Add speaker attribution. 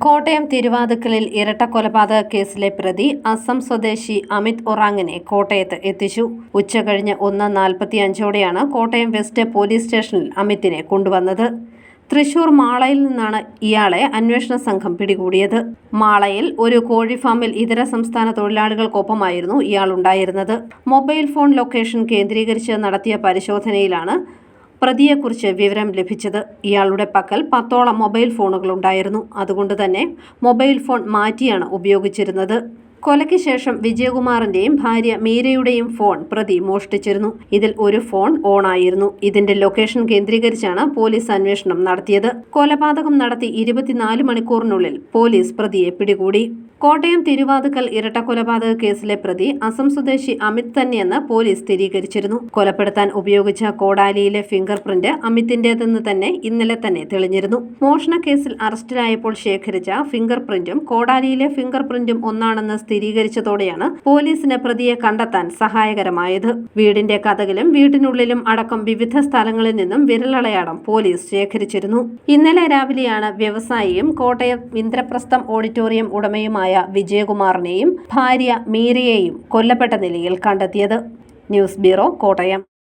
Speaker 1: കോട്ടയം തിരുവാതുക്കലിൽ ഇരട്ട കൊലപാതക കേസിലെ പ്രതി അസം സ്വദേശി അമിത് ഒറാങ്ങിനെ കോട്ടയത്ത് എത്തിച്ചു. ഉച്ചകഴിഞ്ഞ് ഒന്ന് നാൽപ്പത്തി അഞ്ചോടെയാണ് കോട്ടയം വെസ്റ്റ് പോലീസ് സ്റ്റേഷനിൽ അമിത്തിനെ കൊണ്ടുവന്നത്. തൃശൂർ മാളയിൽ നിന്നാണ് ഇയാളെ അന്വേഷണ സംഘം പിടികൂടിയത്. മാളയിൽ ഒരു കോഴി ഫാമിൽ ഇതര സംസ്ഥാന തൊഴിലാളികൾക്കൊപ്പമായിരുന്നു ഇയാൾ ഉണ്ടായിരുന്നത് മൊബൈൽ ഫോൺ ലൊക്കേഷൻ കേന്ദ്രീകരിച്ച് നടത്തിയ പരിശോധനയിലാണ് പ്രതിയെക്കുറിച്ച് വിവരം ലഭിച്ചത് ഇയാളുടെ പക്കൽ പത്തോളം മൊബൈൽ ഫോണുകൾ ഉണ്ടായിരുന്നു. അതുകൊണ്ട് തന്നെ മൊബൈൽ ഫോൺ മാറ്റിയാണ് ഉപയോഗിച്ചിരുന്നത്. കൊലയ്ക്ക് ശേഷം വിജയകുമാറിന്റെയും ഭാര്യ മീരയുടെയും ഫോൺ പ്രതി മോഷ്ടിച്ചിരുന്നു. ഇതിൽ ഒരു ഫോൺ ഓണായിരുന്നു. ഇതിന്റെ ലൊക്കേഷൻ കേന്ദ്രീകരിച്ചാണ് പോലീസ് അന്വേഷണം നടത്തിയത്. കൊലപാതകം നടത്തി ഇരുപത്തിനാല് മണിക്കൂറിനുള്ളിൽ പോലീസ് പ്രതിയെ പിടികൂടി. കോട്ടയം തിരുവാതുക്കൽ ഇരട്ട കൊലപാതക കേസിലെ പ്രതി അസം സ്വദേശി അമിത് തന്നെയെന്ന് പോലീസ് സ്ഥിരീകരിച്ചിരുന്നു. കൊലപ്പെടുത്താൻ ഉപയോഗിച്ച കോടാലിയിലെ ഫിംഗർ പ്രിന്റ് അമിതിന്റേതെന്ന് തന്നെ ഇന്നലെ തന്നെ തെളിഞ്ഞിരുന്നു. മോഷണ കേസിൽ അറസ്റ്റിലായപ്പോൾ ശേഖരിച്ച ഫിംഗർ പ്രിന്റും കോടാലിയിലെ ഫിംഗർ പ്രിന്റും ഒന്നാണെന്ന് സ്ഥിരീകരിച്ചതോടെയാണ് പോലീസിന് പ്രതിയെ കണ്ടെത്താൻ സഹായകരമായത്. വീടിന്റെ കഥകിലും വീടിനുള്ളിലും അടക്കം വിവിധ സ്ഥലങ്ങളിൽ നിന്നും വിരലടയാളം പോലീസ് ശേഖരിച്ചിരുന്നു. ഇന്നലെ രാവിലെയാണ് വ്യവസായിയും കോട്ടയം ഇന്ദ്രപ്രസ്ഥം ഓഡിറ്റോറിയം ഉടമയുമായ വിജയകുമാറിനെയും ഭാര്യ മീരയെയും കൊല്ലപ്പെട്ട നിലയിൽ കണ്ടെത്തിയത് ന്യൂസ് ബ്യൂറോ കോട്ടയം.